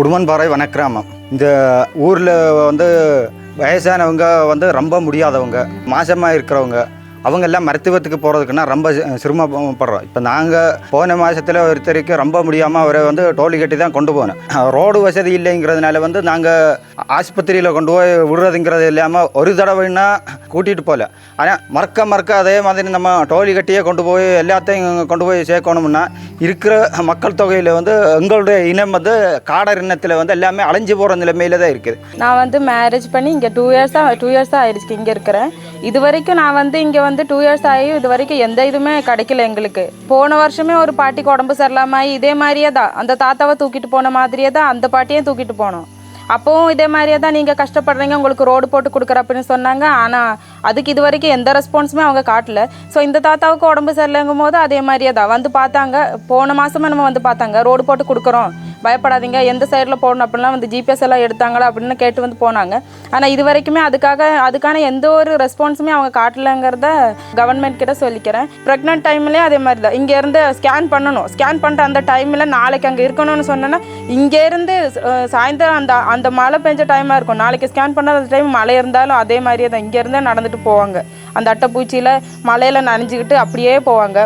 உடுமன்பாறை வனக்கிராமம். இந்த ஊரில் வந்து வயசானவங்க வந்து ரொம்ப முடியாதவங்க மாசமாக இருக்கிறவங்க அவங்க எல்லாம் மருத்துவத்துக்கு போகிறதுக்குன்னா ரொம்ப சிரமப்படுறோம். இப்போ நாங்கள் போன மாதத்தில் ஒருத்தருக்கு ரொம்ப முடியாமல் அவரை வந்து டோலி கட்டி தான் கொண்டு போனோம். ரோடு வசதி இல்லைங்கிறதுனால வந்து நாங்கள் ஆஸ்பத்திரியில் கொண்டு போய் விடுறதுங்கிறது இல்லாமல் ஒரு தடவைன்னா கூட்டிகிட்டு போகல ஆனால் மறக்க மறக்க அதே மாதிரி நம்ம டோலி கட்டியே கொண்டு போய் எல்லாத்தையும் கொண்டு போய் சேர்க்கணும்னா இருக்கிற மக்கள் தொகையில் வந்து எங்களுடைய இனம் வந்து காடர் இனத்தில் வந்து எல்லாமே அலைஞ்சு போகிற நிலைமையில தான் இருக்குது. நான் வந்து மேரேஜ் பண்ணி இங்கே டூ இயர்ஸ் தான் டூ இயர்ஸ் தான் ஆயிடுச்சு இங்கே இருக்கிறேன். இது வரைக்கும் நான் வந்து இங்கே வந்து டூ இயர்ஸ் ஆகி இது வரைக்கும் எந்த இதுவுமே கிடைக்கல எங்களுக்கு. போன வருஷமே ஒரு பாட்டிக்கு உடம்பு சரியில்லாமல் இதே மாதிரியே தான். அந்த தாத்தாவை தூக்கிட்டு போன மாதிரியே தான் அந்த பாட்டியும் தூக்கிட்டு போனோம். அப்போவும் இதே மாதிரியே தான் நீங்கள் கஷ்டப்படுறீங்க உங்களுக்கு ரோடு போட்டு கொடுக்குற அப்படின்னு சொன்னாங்க. ஆனால் அதுக்கு இது வரைக்கும் எந்த ரெஸ்பான்ஸுமே அவங்க காட்டல. ஸோ இந்த தாத்தாவுக்கு உடம்பு சரியில்லைங்கும் போது அதே மாதிரியே தான். வந்து பார்த்தாங்க. போன மாதமே நம்ம வந்து பார்த்தாங்க. ரோடு போட்டு கொடுக்குறோம். பயப்படாதீங்க எந்த சைடில் போகணும் அப்படிலாம் வந்து ஜிபிஎஸ் எல்லாம் எடுத்தாங்களா அப்படின்னு கேட்டு வந்து போனாங்க. ஆனால் இது வரைக்குமே அதுக்காக அதுக்கான எந்த ஒரு ரெஸ்பான்ஸுமே அவங்க காட்டலைங்கிறத கவர்மெண்ட் கிட்ட சொல்லிக்கிறேன். ப்ரெக்னென்ட் டைம்லேயே அதே மாதிரி தான். இங்கேருந்து ஸ்கேன் பண்ணணும். ஸ்கேன் பண்ணுற அந்த டைமில் நாளைக்கு அங்கே இருக்கணும்னு சொன்னேன்னா இங்கேருந்து சாயந்தரம் அந்த அந்த மழை பெஞ்ச டைமாக இருக்கும். நாளைக்கு ஸ்கேன் பண்ணாத அந்த டைம் மழை இருந்தாலும் அதே மாதிரியே தான். இங்கேருந்தே நடந்துட்டு போவாங்க. அந்த அட்டைப்பூச்சியில் மழையில் நனைஞ்சிக்கிட்டு அப்படியே போவாங்க.